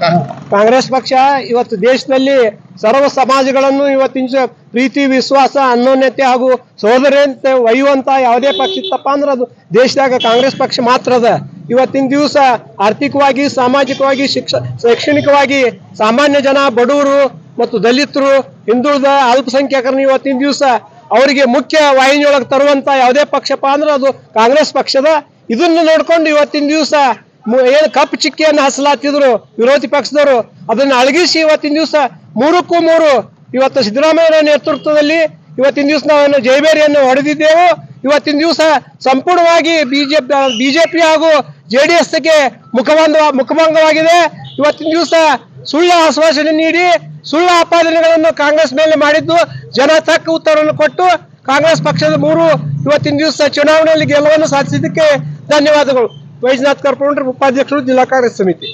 ಕಾಂಗ್ರೆಸ್ ಪಕ್ಷ ಇವತ್ತು ದೇಶದಲ್ಲಿ ಸರ್ವ ಸಮಾಜಗಳನ್ನು ಇವತ್ತಿನ ಪ್ರೀತಿ, ವಿಶ್ವಾಸ ಅನ್ಯೋನ್ಯತೆ ಹಾಗೂ ಸೋದರಿಯಂತೆ ಒಯ್ಯುವಂತ ಯಾವುದೇ ಪಕ್ಷ ಇತ್ತಪ್ಪ ಅಂದ್ರೆ ಅದು ದೇಶದಾಗ ಕಾಂಗ್ರೆಸ್ ಪಕ್ಷ ಮಾತ್ರ ಅದ. ಇವತ್ತಿನ ದಿವಸ ಆರ್ಥಿಕವಾಗಿ, ಸಾಮಾಜಿಕವಾಗಿ, ಶಿಕ್ಷ, ಶೈಕ್ಷಣಿಕವಾಗಿ ಸಾಮಾನ್ಯ ಜನ, ಬಡವರು ಮತ್ತು ದಲಿತರು, ಹಿಂದುಳಿದ ಅಲ್ಪಸಂಖ್ಯಾತರನ್ನು ಇವತ್ತಿನ ದಿವಸ ಅವರಿಗೆ ಮುಖ್ಯ ವಾಹಿನಿಯೊಳಗೆ ತರುವಂತ ಯಾವುದೇ ಪಕ್ಷಪ್ಪ ಅಂದ್ರೆ ಅದು ಕಾಂಗ್ರೆಸ್ ಪಕ್ಷದ. ಇದನ್ನು ನೋಡ್ಕೊಂಡು ಇವತ್ತಿನ ದಿವಸ ಏನು ಕಪ್ಪು ಚಿಕ್ಕಿಯನ್ನು ಹಸಲಾತಿದ್ರು ವಿರೋಧಿ ಪಕ್ಷದವರು, ಅದನ್ನು ಅಳಗಿಸಿ ಇವತ್ತಿನ ದಿವಸ ಮೂರಕ್ಕೂ ಮೂರು ಇವತ್ತು ಸಿದ್ದರಾಮಯ್ಯ ನೇತೃತ್ವದಲ್ಲಿ ಇವತ್ತಿನ ದಿವಸ ನಾವು ಜೈಬೇರಿಯನ್ನು ಹೊಡೆದಿದ್ದೆವು. ಇವತ್ತಿನ ದಿವಸ ಸಂಪೂರ್ಣವಾಗಿ ಬಿಜೆಪಿ ಬಿಜೆಪಿ ಹಾಗೂ ಜೆ ಡಿ ಎಸ್ಗೆ ಮುಖಬಂಧ ಮುಖಭಂಗವಾಗಿದೆ. ಇವತ್ತಿನ ದಿವಸ ಸುಳ್ಳು ಆಶ್ವಾಸನೆ ನೀಡಿ, ಸುಳ್ಳು ಆಪಾದನೆಗಳನ್ನು ಕಾಂಗ್ರೆಸ್ ಮೇಲೆ ಮಾಡಿದ್ದು, ಜನ ತಕ್ಕ ಉತ್ತರವನ್ನು ಕೊಟ್ಟು ಕಾಂಗ್ರೆಸ್ ಪಕ್ಷದ ಮೂರು ಇವತ್ತಿನ ದಿವಸ ಚುನಾವಣೆಯಲ್ಲಿ ಗೆಲುವನ್ನು ಸಾಧಿಸಿದ್ದಕ್ಕೆ ಧನ್ಯವಾದಗಳು. वैजनाथ कॉर्पोरेटर उपाध्यक्ष जिल्हा कार्य समिती.